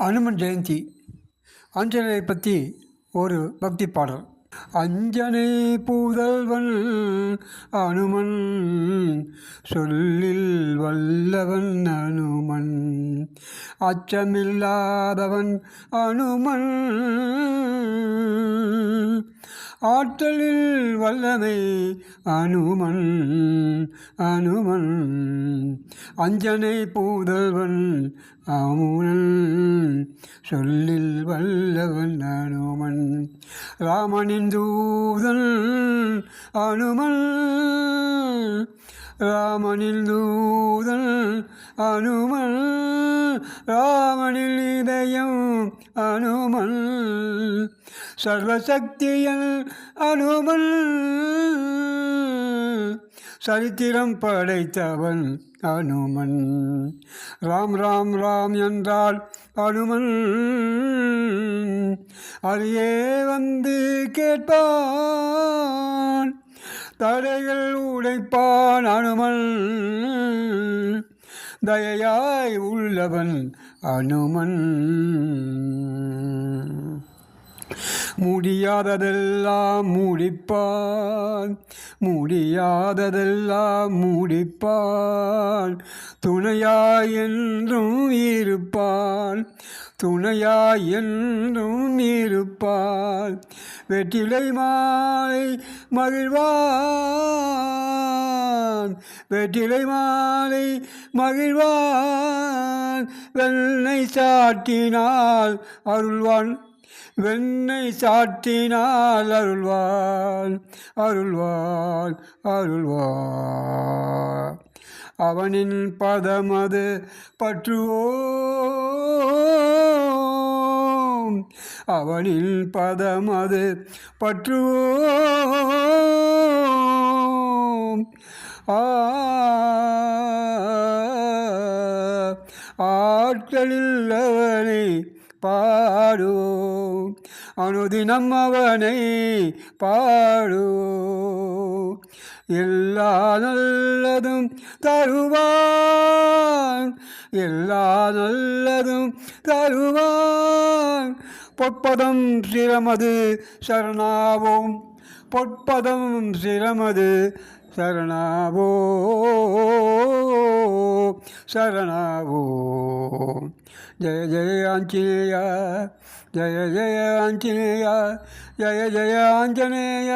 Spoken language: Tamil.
அனுமன் ஜெயந்தி ஆஞ்சநேயரை பற்றி ஒரு பக்தி பாடல். அஞ்சனை பூதல்வன் அனுமன் சொல்லில் வல்லவன் அனுமன். அச்சமில்லாதவன் அனுமன். ஆற்றலில் வல்லமை அனுமன் அனுமன். அஞ்சனை பூதல்வன் அமுனன் சொல்லில் வல்லவன் அனுமன். ராமனின் தூதன் அனுமன் ராமனின் தூதன் அனுமன். ராமனில் இதயம் அனுமன். சர்வசக்தியல் அனுமன். சரித்திரம் படைத்தவன் அனுமன். ராம் ராம் ராம் என்றால் அனுமன். அதையே வந்து கேட்பான். தடைகள் உடைப்பான் அனுமன். தயையாய் உள்ளவன் அனுமன். முடியாததெல்லாம் முடிப்பான் முடியாததெல்லாம் முடிப்பான். துணையாய் என்றும் இருப்பான் துணையாய் என்றும் இருப்பான். வெற்றிலை மாலை மகிழ்வான். வெற்றிலை மாலை மகிழ்வான். வெண்ணை சாட்டினால் அருள்வான். வெண்ணை சாட்டினால் அருள்வான். அருள்வான் அருள்வான். அவனின் பதமது பற்றுவோம். அவனின் பதமது பற்றுவோம். ஆட்களில் அவனை பாடுவோம் அனுதினம் அவனை பாடுவோம் எல்லா நல்லதும் தருவான். எல்லா நல்லதும் தருவான். பொற்பதம் ஸ்ரீரமது சரணாவோம். பொற்பதம் ஸ்ரீரமது சரணாவோ. சரணாவோ. ஜய ஜய ஆஞ்சநேய ஜய ஜய ஆஞ்சநேய ஜய ஜய ஆஞ்சநேய.